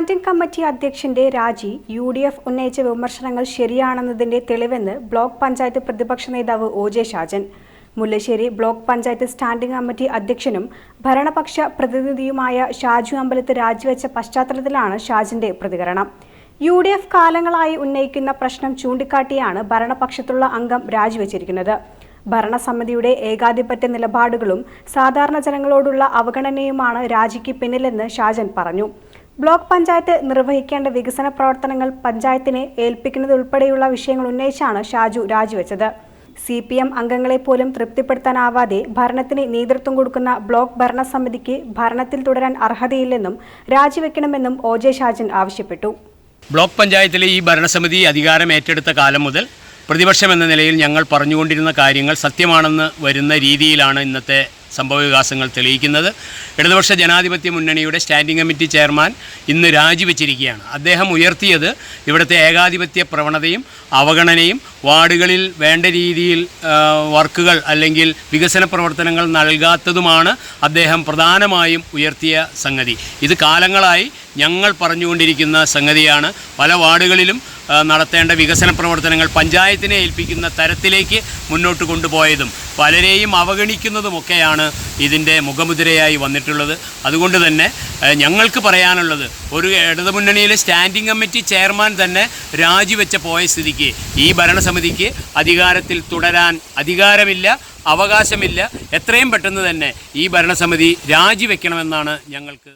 Standing committee അധ്യക്ഷന്റെ രാജി U D F ഉന്നയിച്ച വിമർശനങ്ങൾ ശരിയാണെന്നതിന്റെ തെളിവെന്ന് ബ്ലോക്ക് പഞ്ചായത്ത് പ്രതിപക്ഷ നേതാവ് O J Shajan. Mullassery block panchayat standing committee അധ്യക്ഷനും ഭരണപക്ഷ പ്രതിനിധിയുമായ ഷാജു അമ്പലത്ത് രാജിവെച്ച പശ്ചാത്തലത്തിലാണ് ഷാജിന്റെ പ്രതികരണം. യു ഡി എഫ് കാലങ്ങളായി ഉന്നയിക്കുന്ന പ്രശ്നം ചൂണ്ടിക്കാട്ടിയാണ് ഭരണപക്ഷത്തുള്ള അംഗം രാജിവെച്ചിരിക്കുന്നത്. ഭരണസമിതിയുടെ ഏകാധിപത്യ നിലപാടുകളും സാധാരണ ജനങ്ങളോടുള്ള അവഗണനയുമാണ് രാജിക്ക് പിന്നിലെന്ന് ഷാജൻ പറഞ്ഞു. ബ്ലോക്ക് പഞ്ചായത്ത് നിർവഹിക്കേണ്ട വികസന പ്രവർത്തനങ്ങൾ പഞ്ചായത്തിനെ ഏൽപ്പിക്കുന്നതുൾപ്പെടെയുള്ള വിഷയങ്ങൾ ഉന്നയിച്ചാണ് ഷാജു രാജിവെച്ചത്. സി പി എം അംഗങ്ങളെ പോലും തൃപ്തിപ്പെടുത്താനാവാതെ ഭരണത്തിന് നേതൃത്വം കൊടുക്കുന്ന ബ്ലോക്ക് ഭരണസമിതിക്ക് ഭരണത്തിൽ തുടരാൻ അർഹതയില്ലെന്നും രാജിവെക്കണമെന്നും ഒ ജെ ഷാജൻ ആവശ്യപ്പെട്ടു. ബ്ലോക്ക് പഞ്ചായത്തിലെ ഈ ഭരണസമിതി അധികാരം ഏറ്റെടുത്ത കാലം മുതൽ പ്രതിപക്ഷം എന്ന നിലയിൽ ഞങ്ങൾ പറഞ്ഞുകൊണ്ടിരുന്ന കാര്യങ്ങൾ സത്യമാണെന്ന് വരുന്ന രീതിയിലാണ് ഇന്നത്തെ സംഭവവികാസങ്ങൾ തെളിയിക്കുന്നത്. ഇടതുപക്ഷ ജനാധിപത്യ മുന്നണിയുടെ സ്റ്റാൻഡിംഗ് കമ്മിറ്റി ചെയർമാൻ ഇന്ന് രാജിവെച്ചിരിക്കുകയാണ്. അദ്ദേഹം ഉയർത്തിയത് ഇവിടുത്തെ ഏകാധിപത്യ പ്രവണതയും അവഗണനയും വാർഡുകളിൽ വേണ്ട രീതിയിൽ വർക്കുകൾ അല്ലെങ്കിൽ വികസന പ്രവർത്തനങ്ങൾ നൽകാത്തതുമാണ് അദ്ദേഹം പ്രധാനമായും ഉയർത്തിയ സംഗതി. ഇത് കാലങ്ങളായി ഞങ്ങൾ പറഞ്ഞുകൊണ്ടിരിക്കുന്ന സംഗതിയാണ്. പല വാർഡുകളിലും നടത്തേണ്ട വികസന പ്രവർത്തനങ്ങൾ പഞ്ചായത്തിനെ ഏൽപ്പിക്കുന്ന തരത്തിലേക്ക് മുന്നോട്ട് കൊണ്ടുപോയതും പലരെയും അവഗണിക്കുന്നതുമൊക്കെയാണ് ഇതിന്റെ മുഖമുദ്രയായി വന്നിട്ടുള്ളത്. അതുകൊണ്ട് തന്നെ ഞങ്ങൾക്ക് പറയാനുള്ളത് ഒരു ഇടതുമുന്നണിയിലെ സ്റ്റാൻഡിംഗ് കമ്മിറ്റി ചെയർമാൻ തന്നെ രാജിവെച്ച പോയ സ്ഥിതിക്ക് ഈ ഭരണസമിതിക്ക് അധികാരത്തിൽ തുടരാൻ അധികാരമില്ല അവകാശമില്ല എത്രയും പെട്ടെന്ന് തന്നെ ഈ ഭരണസമിതി രാജിവെക്കണമെന്നാണ് ഞങ്ങൾക്ക്